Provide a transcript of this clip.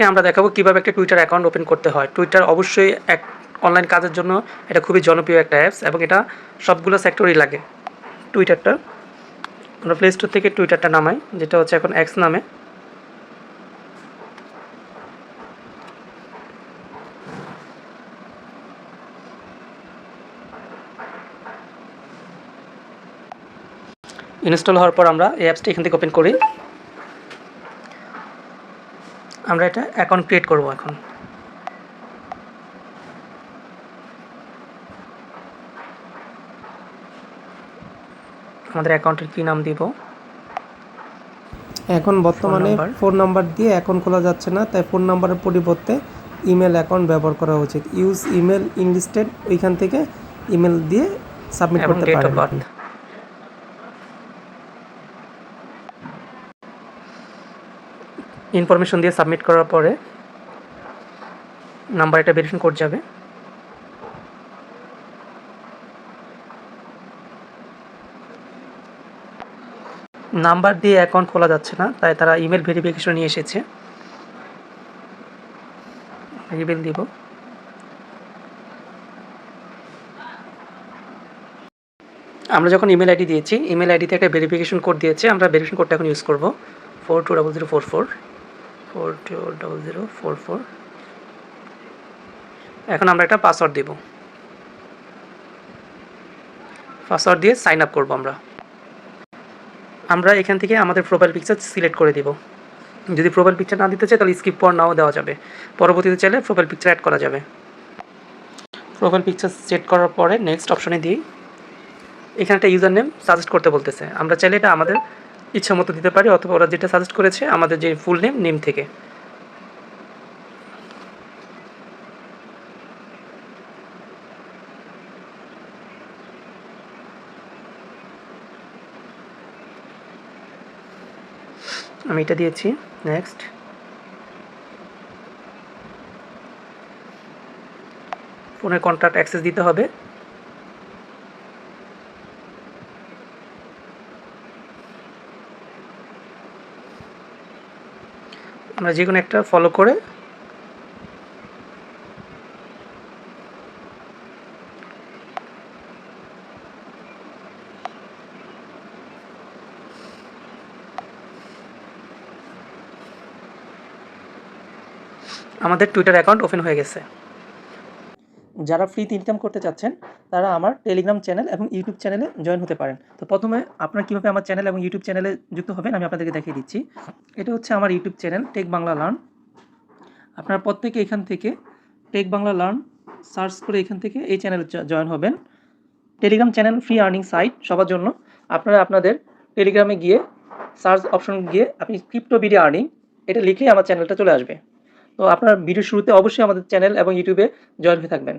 আজকে আমরা দেখাবো কীভাবে একটা টুইটার অ্যাকাউন্ট ওপেন করতে হয়। টুইটার অবশ্যই এক অনলাইন কাজের জন্য এটা খুবই জনপ্রিয় একটা অ্যাপস এবং এটা সবগুলো সেক্টরেই লাগে। টুইটারটা আমরা প্লে স্টোর থেকে টুইটারটা নামাই, যেটা হচ্ছে এখন এক্স নামে। ইনস্টল হওয়ার পর আমরা এই অ্যাপসটা এখান থেকে ওপেন করি। আমরা এটা অ্যাকাউন্ট ক্রিয়েট করব এখন। আমাদের অ্যাকাউন্টের কী নাম দিব? এখন বর্তমানে ফোন নাম্বার দিয়ে অ্যাকাউন্ট খোলা যাচ্ছে না তাই ফোন নাম্বারের পরিবর্তে ইমেল অ্যাকাউন্ট ব্যবহার করা উচিত। ইউজ ইমেল ইনলিস্টেড ওইখান থেকে ইমেল দিয়ে সাবমিট করতে পারেন। ইনফরমেশন দিয়ে সাবমিট করার পরে নাম্বার এটা ভেরিফিকেশন কোড যাবে। নাম্বার দিয়ে অ্যাকাউন্ট খোলা যাচ্ছে না, তাই তারা ইমেল ভেরিফিকেশন নিয়ে এসেছে। ইমেল দিব। আমরা যখন ইমেল আইডি দিয়েছি ইমেল আইডিতে একটা ভেরিফিকেশন কোড দিয়েছে, আমরা ভেরিফিকেশন কোডটা এখন ইউজ করব। Four two double zero four four এখন আমরা একটা পাসওয়ার্ড দেব। পাসওয়ার্ড দিয়ে সাইন আপ করব আমরা। আমরা এখান থেকে আমাদের প্রোফাইল পিকচার সিলেক্ট করে দিব। যদি প্রোফাইল পিকচার না দিতে চাই, তাহলে স্কিপ পর নাও দেওয়া যাবে। পরবর্তীতে চাইলে প্রোফাইল পিকচার অ্যাড করা যাবে। প্রোফাইল পিকচার সেট করার পরে নেক্সট অপশনে দিই। এখানে একটা ইউজার নেম সাজেস্ট করতে বলতেছে। আমরা চাইলে এটা আমাদের ইচ্ছা মতো দিতে পারি অথবা ওরা যেটা সাজেস্ট করেছে, আমাদের যে ফুল নেম নেম থেকে। আমি এটা দিয়েছি। নেক্সট ফোনের কন্ট্যাক্ট অ্যাক্সেস দিতে হবে। আমরা যে কোনো একটা ফলো করে আমাদের টুইটার অ্যাকাউন্ট ওপেন হয়ে গেছে। যারা ফ্রিতে ইনকাম করতে চাচ্ছেন, তারা আমার টেলিগ্রাম চ্যানেল এবং ইউটিউব চ্যানেলে জয়েন হতে পারেন। তো প্রথমে আপনারা কীভাবে আমার চ্যানেল এবং ইউটিউব চ্যানেলে যুক্ত হবেন, আমি আপনাদেরকে দেখিয়ে দিচ্ছি। এটা হচ্ছে আমার YouTube channel tech Bangla learn আপনারা প্রত্যেকে এখান থেকে টেক বাংলা লার্ন সার্চ করে এখান থেকে এই চ্যানেলে জয়েন হবেন। Telegram channel free earning site সবার জন্য। আপনারা আপনাদের টেলিগ্রামে গিয়ে সার্চ অপশন গিয়ে আপনি ক্রিপ্টো ভিডিও আর্নিং এটা লিখলেই আমার চ্যানেলটা চলে আসবে। তো আপনার ভিডিও শুরুতে অবশ্যই আমাদের চ্যানেল এবং ইউটিউবে জয়েন হয়ে থাকবেন।